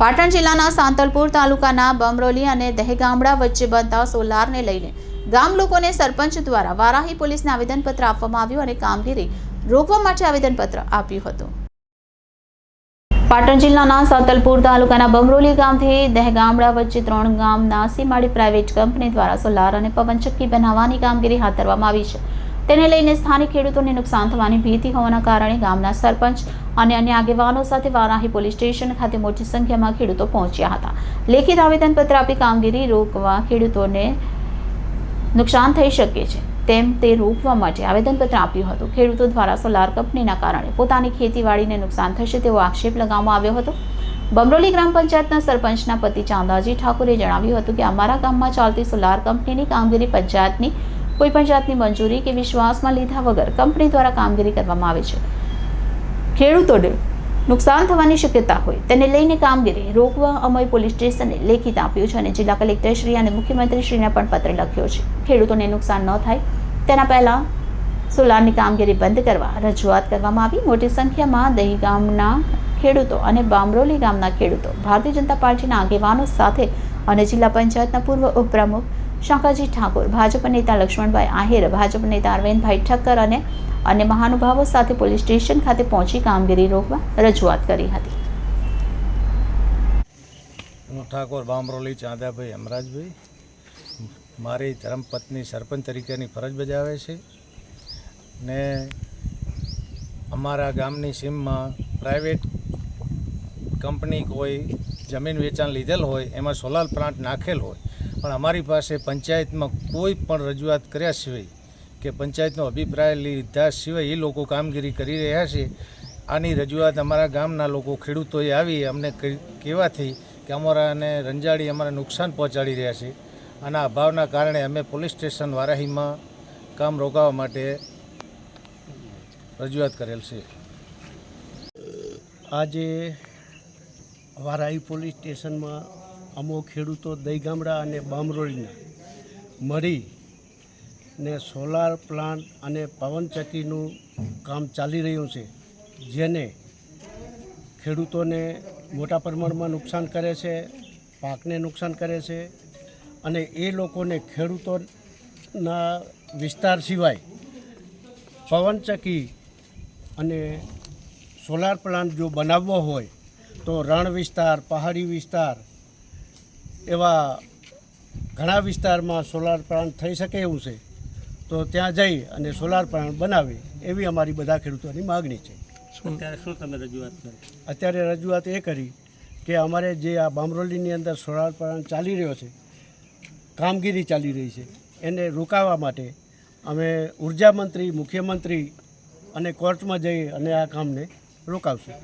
પાટણ જિલ્લાના સાંતલપુર તાલુકાના બમરોલી અને દહેગામડા વચ્ચે બનતા સોલારને લઈને ગામ લોકોને સરપંચ દ્વારા વારાહી પોલીસને આવેદનપત્ર આપવામાં આવ્યું અને કામગીરી રોકવા માટે આવેદનપત્ર આપ્યું હતું. પાટણ જિલ્લાના સાંતલપુર તાલુકાના બમરોલી ગામથી દહેગામડા વચ્ચે ત્રણ ગામના સીમાડી પ્રાઇવેટ કંપની દ્વારા સોલાર અને પવનચક્કી બનાવવાની કામગીરી હાથ ધરવામાં આવી છે. તેને લઈને સ્થાનિક ખેડૂતોને નુકસાન થવાની ભીતિ હોવાના કારણે ગામના સરપંચ અને અન્ય આગેવાનો સાથે વારાહી પોલીસ સ્ટેશન ખાતે મોટી સંખ્યામાં ખેડૂતો પહોંચ્યા હતા. લેખિત આવેદનપત્ર આપી કામગીરી રોકવા ખેડૂતોને નુકસાન થઈ શકે છે તેમ તે રોકવા માટે આવેદનપત્ર આપ્યું હતું. ખેડૂતો દ્વારા સોલાર કંપનીના કારણે પોતાની ખેતીવાડીને નુકસાન થશે તેવો આક્ષેપ લગાવવામાં આવ્યો હતો. બમરોલી ગ્રામ પંચાયતના સરપંચના પતિ ચાંદાજી ઠાકોરે જણાવ્યું હતું કે અમારા ગામમાં ચાલતી સોલાર કંપનીની કામગીરી પંચાયતની કોઈ પણ જાતની મંજૂરી કે વિશ્વાસમાં લીધા વગર કંપની દ્વારા કામગીરી કરવામાં આવે છે. ખેડૂતોને નુકસાન થવાની શક્યતા હોય તેને લઈને કામગીરી રોકવા અમય પોલીસ સ્ટેશને લેખિત આપ્યું છે અને જિલ્લા કલેક્ટરશ્રી અને મુખ્યમંત્રીશ્રીને પણ પત્ર લખ્યો છે. ખેડૂતોને નુકસાન ન થાય તેના પહેલાં સોલારની કામગીરી બંધ કરવા રજૂઆત કરવામાં આવી. મોટી સંખ્યામાં દહી ગામના ખેડૂતો અને બામરોલી ગામના ખેડૂતો ભારતીય જનતા પાર્ટીના આગેવાનો સાથે અને જિલ્લા પંચાયતના પૂર્વ ઉપપ્રમુખ શંકરજી ઠાકોર, ભાજપ નેતા લક્ષ્મણભાઈ આહિર, ભાજપ નેતા અરવિંદભાઈ ઠક્કર અને અન્ય મહાનુભાવો સાથે પોલીસ સ્ટેશન ખાતે પહોંચી કામગીરી રોકવા રજૂઆત કરી હતી. હું ઠાકોર બામરોલી ચાંદાભાઈ હમરાજભાઈ મારી ધર્મપત્ની સરપંચ તરીકેની ફરજ બજાવે છે ને અમારા ગામની સીમમાં પ્રાઇવેટ કંપની કોઈ જમીન વેચાણ લીધેલ હોય, એમાં સોલાર પ્લાન્ટ નાખેલ હોય પણ અમારી પાસે પંચાયતમાં કોઈ પણ રજૂઆત કર્યા સિવાય કે પંચાયતનો અભિપ્રાય લીધા સિવાય એ લોકો કામગીરી કરી રહ્યા છે, આની રજૂઆત અમારા ગામના લોકો ખેડૂતોએ આવી, અમને કહેવાથી કે અમારાને રંજાડી અમારા નુકસાન પહોંચાડી રહ્યા છે. આના અભાવના કારણે અમે પોલીસ સ્ટેશન વારાહીમાં કામ રોકાવા માટે રજૂઆત કરેલ છે. આજે વારાહી પોલીસ સ્ટેશનમાં અમુક ખેડૂતો દહીગામડા અને બામરોળીના મળી ને સોલાર પ્લાન્ટ અને પવનચક્કીનું કામ ચાલી રહ્યું છે, જેને ખેડૂતોને મોટા પ્રમાણમાં નુકસાન કરે છે, પાકને નુકસાન કરે છે અને એ લોકોને ખેડૂતોના વિસ્તાર સિવાય પવનચક્કી અને સોલાર પ્લાન્ટ જો બનાવવો હોય, તો રણ વિસ્તાર, પહાડી વિસ્તાર એવા ઘણા વિસ્તારમાં સોલાર પ્લાન્ટ થઈ શકે એવું છે. તો ત્યાં જઈ અને સોલાર પ્લાન્ટ બનાવે એવી અમારી બધા ખેડૂતોની માગણી છે. અત્યારે શું તમે રજૂઆત કરી? અત્યારે રજૂઆત એ કરી કે અમારે જે આ બામરોલીની અંદર સોલાર પ્લાન્ટ ચાલી રહ્યો છે કામગીરી ચાલી રહી છે એને રોકાવા માટે અમે ઊર્જા મંત્રી મુખ્યમંત્રી અને કોર્ટમાં જઈ અને આ કામને રોકાવશું.